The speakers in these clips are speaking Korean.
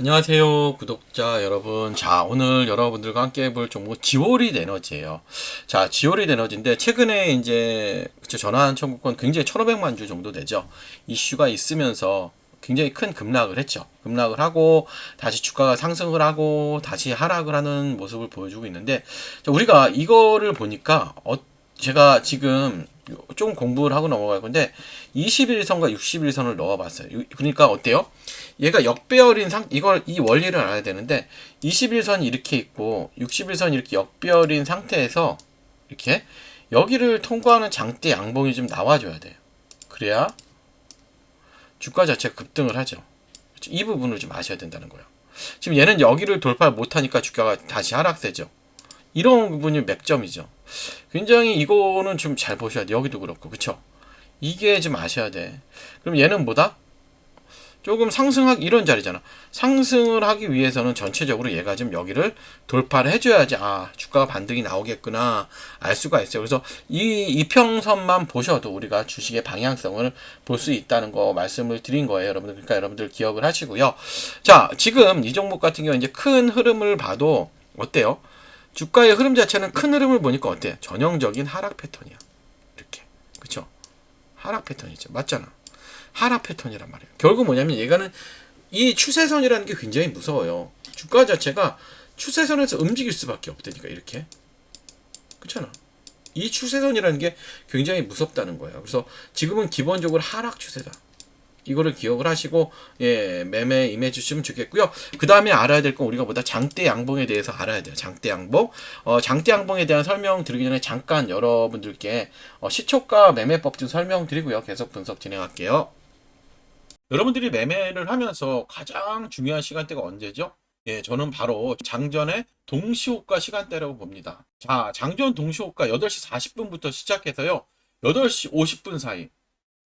안녕하세요 구독자 여러분. 자 오늘 여러분들과 함께 해볼 종목 지오릿 에너지예요. 자 지오릿 에너지인데 최근에 이제 전환 청구권 굉장히 1500만 주 정도 되죠. 이슈가 있으면서 굉장히 큰 급락을 했죠. 급락을 하고 다시 주가가 상승을 하고 다시 하락을 하는 모습을 보여주고 있는데 자, 우리가 이거를 보니까 어, 제가 지금 좀 공부를 하고 넘어갈 건데 21선과 61선을 넣어봤어요 그러니까 어때요? 얘가 역배열인 상 이걸 이 원리를 알아야 되는데 21선이 이렇게 있고 61선이 이렇게 역배열인 상태에서 이렇게 여기를 통과하는 장대 양봉이 좀 나와줘야 돼요. 그래야 주가 자체가 급등을 하죠. 그렇죠? 이 부분을 좀 아셔야 된다는 거예요. 지금 얘는 여기를 돌파 못하니까 주가가 다시 하락세죠. 이런 부분이 맥점이죠. 굉장히 이거는 좀 잘 보셔야 돼. 여기도 그렇고, 그쵸? 이게 좀 아셔야 돼. 그럼 얘는 뭐다? 조금 상승하기 이런 자리잖아. 상승을 하기 위해서는 전체적으로 얘가 좀 여기를 돌파를 해줘야지 아 주가가 반등이 나오겠구나 알 수가 있어요. 그래서 이 이평선만 보셔도 우리가 주식의 방향성을 볼 수 있다는 거 말씀을 드린 거예요, 여러분들. 그러니까 여러분들 기억을 하시고요. 자 지금 이 종목 같은 경우 이제 큰 흐름을 봐도 어때요? 주가의 흐름 자체는 큰 흐름을 보니까 어때? 전형적인 하락 패턴이야. 이렇게 그쵸? 하락 패턴이죠. 맞잖아. 하락 패턴이란 말이에요. 결국 뭐냐면 얘가는 이 추세선이라는 게 굉장히 무서워요. 주가 자체가 추세선에서 움직일 수밖에 없다니까 이렇게. 그렇잖아. 이 추세선이라는 게 굉장히 무섭다는 거예요. 그래서 지금은 기본적으로 하락 추세다. 이거를 기억을 하시고 예 매매 임해 주시면 좋겠고요. 그 다음에 알아야 될 건 우리가 보다 장대 양봉에 대해서 알아야 돼요. 장대 양봉. 어, 장대 양봉에 대한 설명 드리기 전에 잠깐 여러분들께 어, 시초가 매매법 좀 설명드리고요. 계속 분석 진행할게요. 여러분들이 매매를 하면서 가장 중요한 시간대가 언제죠? 예, 저는 바로 장전의 동시호가 시간대라고 봅니다. 자, 장전 동시호가 8시 40분부터 시작해서요. 8시 50분 사이.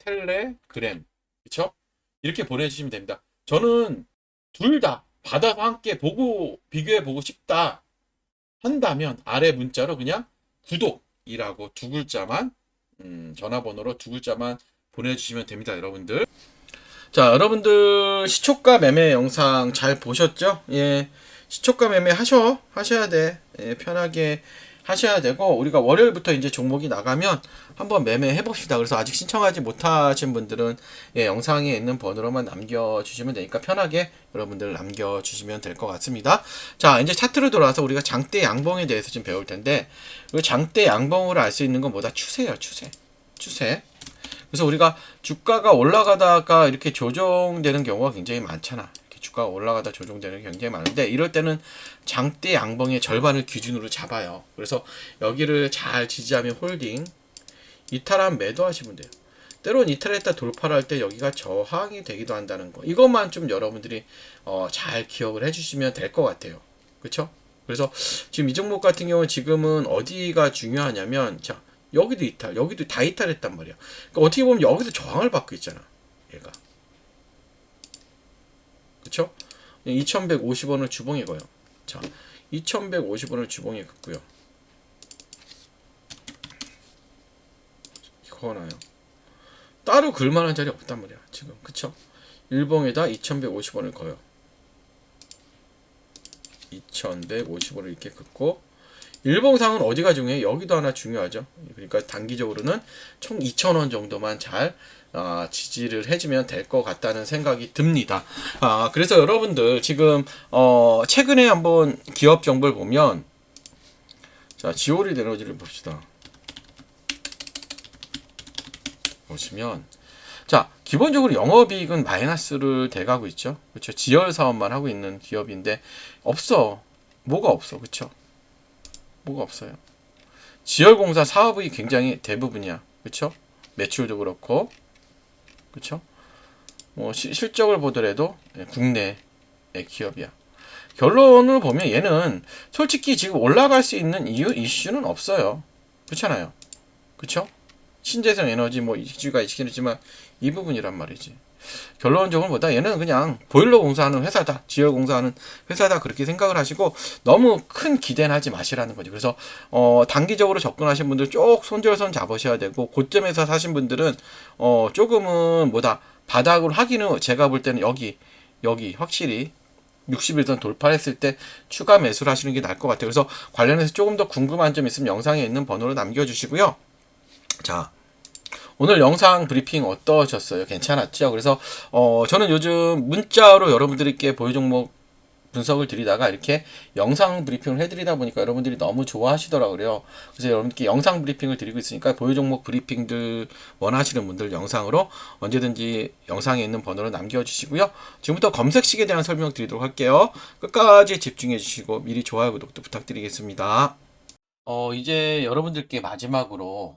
텔레그램, 그쵸? 이렇게 보내주시면 됩니다. 저는 둘 다 받아서 함께 보고, 비교해 보고 싶다 한다면 아래 문자로 그냥 구독이라고 두 글자만, 음, 전화번호로 두 글자만 보내주시면 됩니다, 여러분들. 자, 여러분들 시초가 매매 영상 잘 보셨죠? 예. 시초가 매매 하셔. 하셔야 돼. 예, 편하게 하셔야 되고 우리가 월요일부터 이제 종목이 나가면 한번 매매해 봅시다. 그래서 아직 신청하지 못하신 분들은 예, 영상에 있는 번호로만 남겨 주시면 되니까 편하게 여러분들 남겨 주시면 될 것 같습니다. 자, 이제 차트로 돌아와서 우리가 장대 양봉에 대해서 좀 배울 텐데 그 장대 양봉으로 알 수 있는 건 뭐다? 추세예요, 추세. 추세. 그래서 우리가 주가가 올라가다가 이렇게 조정되는 경우가 굉장히 많잖아. 주가가 올라가다 조정되는 게 굉장히 많은데 이럴 때는 장대 양봉의 절반을 기준으로 잡아요. 그래서 여기를 잘 지지하면 홀딩, 이탈한 매도하시면 돼요. 때론 이탈했다 돌파를 할 때 여기가 저항이 되기도 한다는 거. 이것만 좀 여러분들이 어, 잘 기억을 해주시면 될 것 같아요. 그렇죠? 그래서 지금 이 종목 같은 경우는 지금은 어디가 중요하냐면 자 여기도 이탈, 여기도 다 이탈했단 말이야. 그러니까 어떻게 보면 여기서 저항을 받고 있잖아. 얘가. 그쵸? 2150원을 주봉에 거요. 자, 2150원을 주봉에 긋고요. 이거 하나요. 따로 글만한 자리 없단 말이야. 지금. 그쵸? 일봉에다 2150원을 거요. 2150원을 이렇게 긋고 일봉상은 어디가 중요해? 여기도 하나 중요하죠. 그러니까 단기적으로는 총 2,000원 정도만 잘 아, 지지를 해주면 될 것 같다는 생각이 듭니다. 아, 그래서 여러분들 지금 어, 최근에 한번 기업 정보를 보면 자 지오리 에너지를 봅시다. 보시면 자 기본적으로 영업이익은 마이너스를 돼가고 있죠. 그렇죠. 지열 사업만 하고 있는 기업인데 없어. 뭐가 없어. 그렇죠. 뭐가 없어요. 지열공사 사업이 굉장히 대부분이야. 그렇죠? 매출도 그렇고. 그렇죠? 뭐 시, 실적을 보더라도 국내의 기업이야. 결론을 보면 얘는 솔직히 지금 올라갈 수 있는 이유 이슈는 없어요. 그렇잖아요. 그렇죠? 신재생 에너지 뭐 이슈가 있기는 이 부분이란 말이지. 결론적으로 보다 얘는 그냥 보일러 공사하는 회사다, 지열 공사하는 회사다 그렇게 생각을 하시고 너무 큰 기대는 하지 마시라는 거죠. 그래서 어, 단기적으로 접근하신 분들 쭉 손절선 잡으셔야 되고 고점에서 사신 분들은 어, 조금은 뭐다 바닥으로 하기는 제가 볼 때는 여기 여기 확실히 60일선 돌파했을 때 추가 매수를 하시는 게 나을 것 같아요. 그래서 관련해서 조금 더 궁금한 점 있으면 영상에 있는 번호로 남겨주시고요. 자, 오늘 영상 브리핑 어떠셨어요? 괜찮았죠? 그래서 어, 저는 요즘 문자로 여러분들께 보유 종목 분석을 드리다가 이렇게 영상 브리핑을 해드리다 보니까 여러분들이 너무 좋아하시더라고요. 그래서 여러분께 영상 브리핑을 드리고 있으니까 보유 종목 브리핑들 원하시는 분들 영상으로 언제든지 영상에 있는 번호로 남겨주시고요. 지금부터 검색식에 대한 설명 드리도록 할게요. 끝까지 집중해 주시고 미리 좋아요, 구독도 부탁드리겠습니다. 어, 이제 여러분들께 마지막으로